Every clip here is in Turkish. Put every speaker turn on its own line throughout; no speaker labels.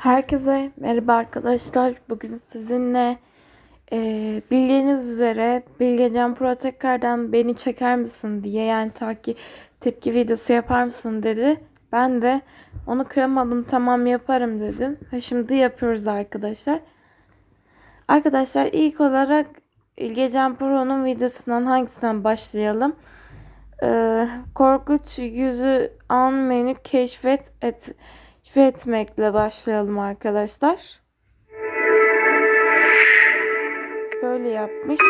Herkese merhaba arkadaşlar. Bugün sizinle eee, bildiğiniz üzere Bilgecan Pro tekrardan beni çeker misin diye yani taki tepki videosu yapar mısın dedi. Ben de onu kıramadım tamam yaparım dedim. Ve şimdi yapıyoruz arkadaşlar. Arkadaşlar ilk olarak Bilgecan Pro'nun videosundan hangisinden başlayalım? Eee korkunç yüzü an menü keşfet et keşfetmekle başlayalım arkadaşlar. Böyle yapmış.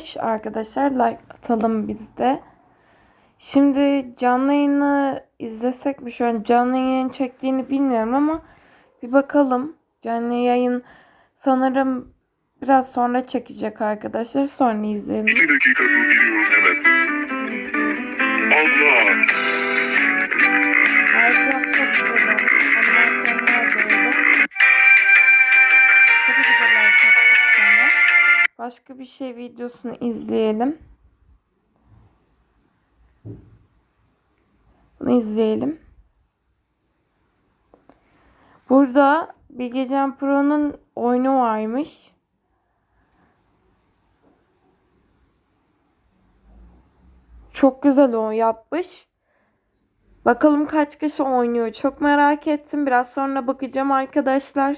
Yapmış arkadaşlar. Like atalım biz de. Şimdi canlı yayını izlesek mi? Şu an canlı yayın çektiğini bilmiyorum ama bir bakalım. Canlı yayın sanırım biraz sonra çekecek arkadaşlar. Sonra izleyelim.
İki dakika dur giriyorum hemen. Allah!
Çok güzel Başka bir şey videosunu izleyelim. Bunu izleyelim. Burada Bilgecan Pro'nun oyunu varmış. Çok güzel o yapmış. Bakalım kaç kişi oynuyor. Çok merak ettim. Biraz sonra bakacağım arkadaşlar.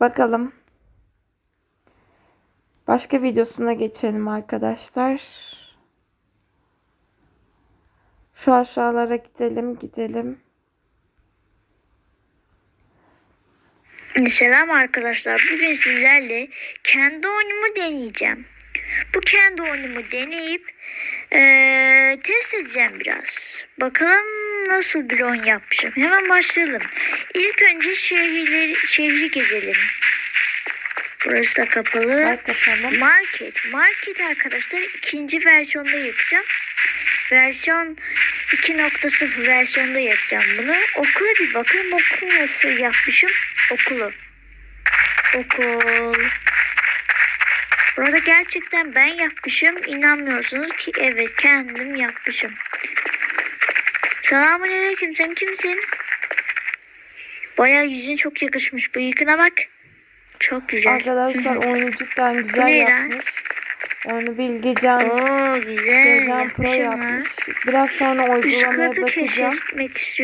Bakalım. Başka videosuna geçelim arkadaşlar. Şu aşağılara gidelim, gidelim.
Selam arkadaşlar. Bugün sizlerle kendi oyunumu deneyeceğim. Bu kendi oyunumu deneyip eee, test edeceğim biraz. Bakalım nasıl bir oyun yapmışım. Hemen başlayalım. İlk önce şehirleri, şehri gezelim. Burası da kapalı.
Atalım.
Market. Market arkadaşlar ikinci versiyonda yapacağım. Versiyon 2.0 versiyonda yapacağım bunu. Okula bir bakın. Okul nasıl yapmışım? Okulu. Okul. Burada gerçekten ben yapmışım. İnanmıyorsunuz ki evet kendim yapmışım. Selamun aleyküm. Sen kimsin? Bayağı yüzün çok yakışmış. Bıyıkına bak. Çok güzel.
Arkadaşlar oyunu cidden güzel yapmış. Oyunu Bilgecan,
Oo güzel
Bilgecan Pro yapmış. Biraz sonra uygulamaya bakacağım.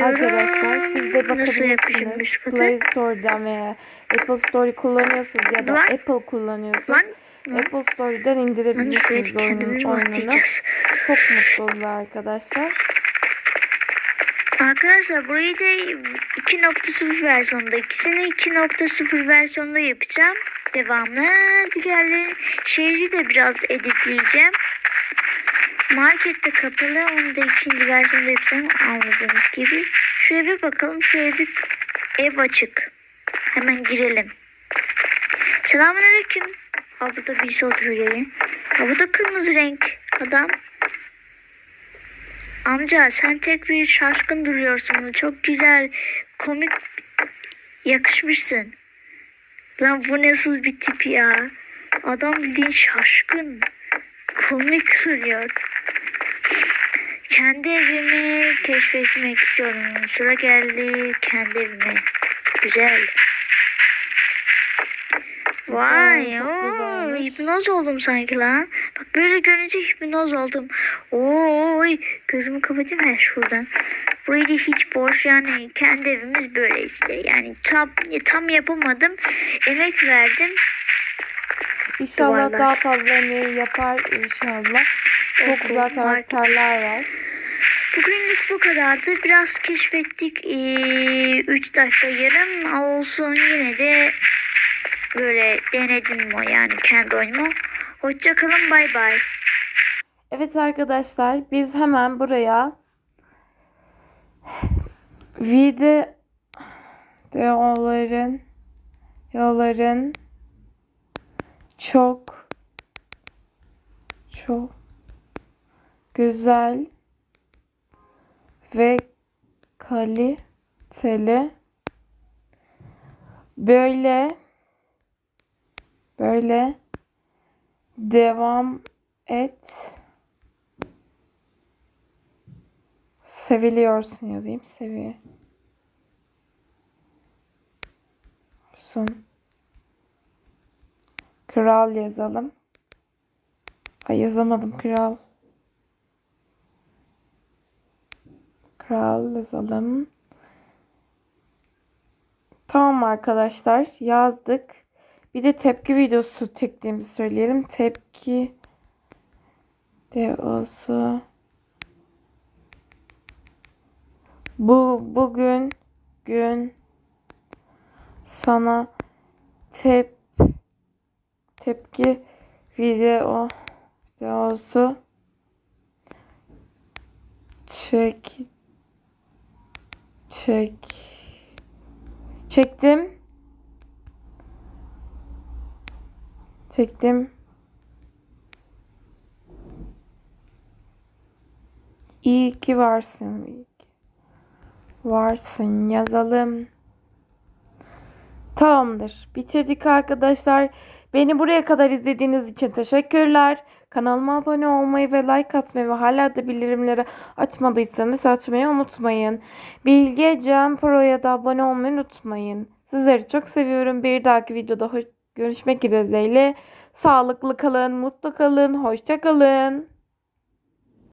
Arkadaşlar siz de bakabilirsiniz. Play Store'dan veya Apple Store kullanıyorsunuz ya da
Lan.
Apple kullanıyorsunuz.
Lan.
Apple Store'dan indirebilirsiniz
kendimizi
oyununu. Çok mutlu oldu arkadaşlar.
Arkadaşlar burayı da 2.0 versiyonda ikisini 2.0 versiyonda yapacağım. Devamlı diğerleri şehri de biraz editleyeceğim. Markette kapalı onu da ikinci versiyonda yapacağım anladığınız gibi. Şu eve bakalım şu evi ev açık. Hemen girelim. Selamünaleyküm. Ha burada birisi oturuyor yayın. Ha bu da kırmızı renk adam. Amca sen tek bir şaşkın duruyorsun. Çok güzel, komik yakışmışsın. Lan bu nasıl bir tip ya? Adam bildiğin şaşkın. Komik duruyor. Kendi evimi keşfetmek istiyorum. Sıra geldi kendi evime. Güzel. Vay, ooo, hipnoz oldum sanki lan. Bak böyle görünce hipnoz oldum. Oy, gözümü kapatayım her şuradan. Burayı hiç boş yani kendi evimiz böyle işte. Yani tam, tam yapamadım. Emek verdim.
İnşallah
Duvarlar.
daha fazla emeği yapar inşallah. Çok
Okul,
güzel karakterler var.
Bugünlük bu kadardı. Biraz keşfettik. 3 dakika yarım olsun yine de böyle denedim o yani kendi oyunumu. Hoşçakalın bay bay.
Evet arkadaşlar biz hemen buraya videoların yolların çok çok güzel ve kaliteli böyle böyle. Devam et. Seviliyorsun yazayım seviye sun. Kral yazalım. Ay yazamadım kral. Kral yazalım. Tamam arkadaşlar yazdık. Bir de tepki videosu çektiğimizi söyleyelim. Tepki videosu bu bugün gün sana tep tepki video videosu çek çek Çektim. Çektim. İyi ki varsın. İyi varsın yazalım. Tamamdır. Bitirdik arkadaşlar. Beni buraya kadar izlediğiniz için teşekkürler. Kanalıma abone olmayı ve like atmayı ve hala da bildirimleri açmadıysanız açmayı unutmayın. Bilge Cem Pro'ya da abone olmayı unutmayın. Sizleri çok seviyorum. Bir dahaki videoda hoş- görüşmek dileğiyle. Sağlıklı kalın, mutlu kalın, hoşça kalın.